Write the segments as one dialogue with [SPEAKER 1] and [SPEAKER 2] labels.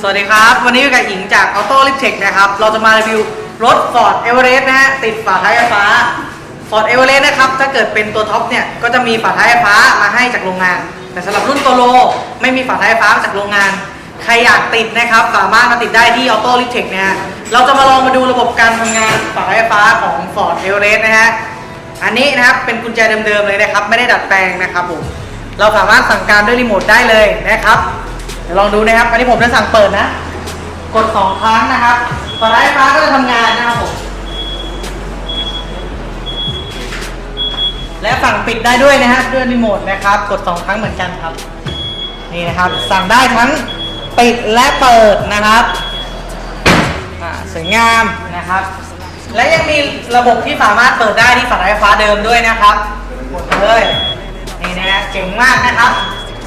[SPEAKER 1] สวัสดีครับ วันนี้อยู่กับหญิงจาก Auto l i p t เทคนะครับ เราจะมารีวิวรถ Ford Everest นะฮะติดฝาท้ายไฟฟ้า Ford Everest นะครับ ถ้าเกิดเป็นตัวท็อปเนี่ย ก็จะมีฝาท้ายไฟฟ้ามาให้จากโรงงาน แต่สำหรับรุ่นตัวโล ไม่มีฝาท้ายไฟฟ้าจากโรงงาน ใครอยากติดนะครับ สามารถมาติดได้ที่ Auto l i p t e c h นะฮะเราจะมาลองมาดูระบบการทำงานฝาท้ายไฟฟ้าของ Ford Everest นะฮะอันนี้นะครับเป็นกุญแจเดิมๆเลยนะครับ ไม่ได้ดัดแปลงนะครับผม เราสามารถสั่งการด้วยรีโมทได้เลยนะครับเดี๋ยวลองดูนะครับอันนี้ผมจะสั่งเปิดนะ กด 2 ครั้งนะครับฝาไฟฟ้าก็จะทำงานนะครับผมและสั่งปิดได้ด้วยนะครับด้วยรีโมทนะครับ กด 2 ครั้งเหมือนกันครับ นี่นะครับสั่งได้ทั้งปิดและเปิดนะครับสวยงามนะครับ และยังมีระบบที่สามารถเปิดได้ที่ฝาท้ายไฟฟ้าเดิมด้วยนะครับหมดเลย นี่นะฮะเจ๋งมากนะครับ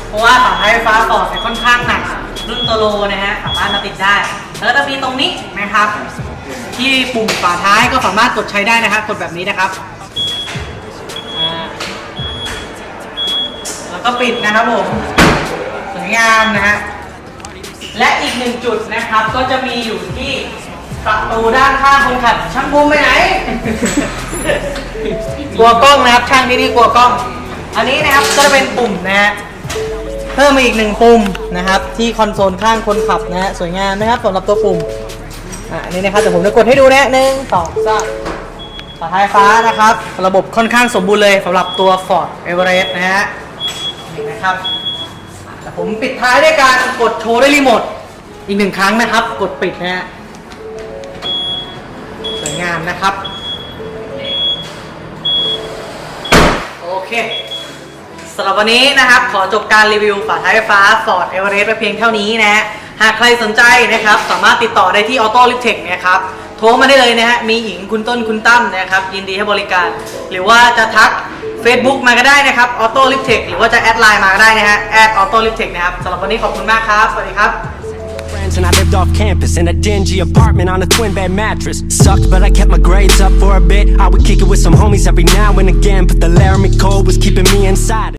[SPEAKER 1] เพราะว่าฝาท้ายไฟฟ้าฟอร์ดเนี่ยค่อนข้างหนักรุ่นโตโลนะฮะสามารถมาติดได้ แล้วจะมีตรงนี้นะครับ ที่ปุ่มฝาท้ายก็สามารถกดใช้ได้นะครับกดแบบนี้นะครับอ่าแล้วก็ปิดนะครับผมสวยงามนะฮะและอีกหนึ่งจุดนะครับก็จะมีอยู่ที่ประตูด้านข้างคนขับช่างภูมิไปไหน กลัวกล้องนะครับช่างที่นี่กลัวกล้อง อันนี้นะครับก็จะเป็นปุ่มนะฮะเพิ่มมาอีกหนึ่งปุ่มนะครับ ที่คอนโซลข้างคนขับนะฮะสวยงามนะครับสำหรับตัวปุ่มอะอันนี้นะครับเดี๋ยวผมจะกดให้ดูนะหนึ่งสองสามฝาท้ายฟ้านะครับ ระบบค่อนข้างสมบูรณ์เลยสำหรับตัว Ford Everest นะฮะนี่นะครับแต่ผมปิดท้ายด้วยการกดโชว์ด้วยรีโมทอีกหนึ่งครั้งนะครับ กดปิดนะฮะสวยงามนะครับ โอเค สำหรับวันนี้นะครับ ขอจบการรีวิวฝาท้ายไฟฟ้า Ford Everest ไปเพียงเท่านี้นะฮะหากใครสนใจนะครับ สามารถติดต่อได้ที่ Auto l i f t e c h นะครับโทรมาได้เลยนะฮะมีหญิงคุณต้นคุณตั้มนะครับ ยินดีให้บริการ หรือว่าจะทัก Facebook มาก็ได้นะครับ Auto l i f t e c h หรือว่าจะแอดไลน์มาก็ได้นะฮะ Auto l i f t e c h นะครับสำหรับวันนี้ขอบคุณมากครับ สวัสดีครับ
[SPEAKER 2] and I lived off campus in a dingy apartment on a twin bed mattress. Sucked, but I kept my grades up for a bit. I would kick it with some homies every now and again, but the Laramie cold was keeping me inside.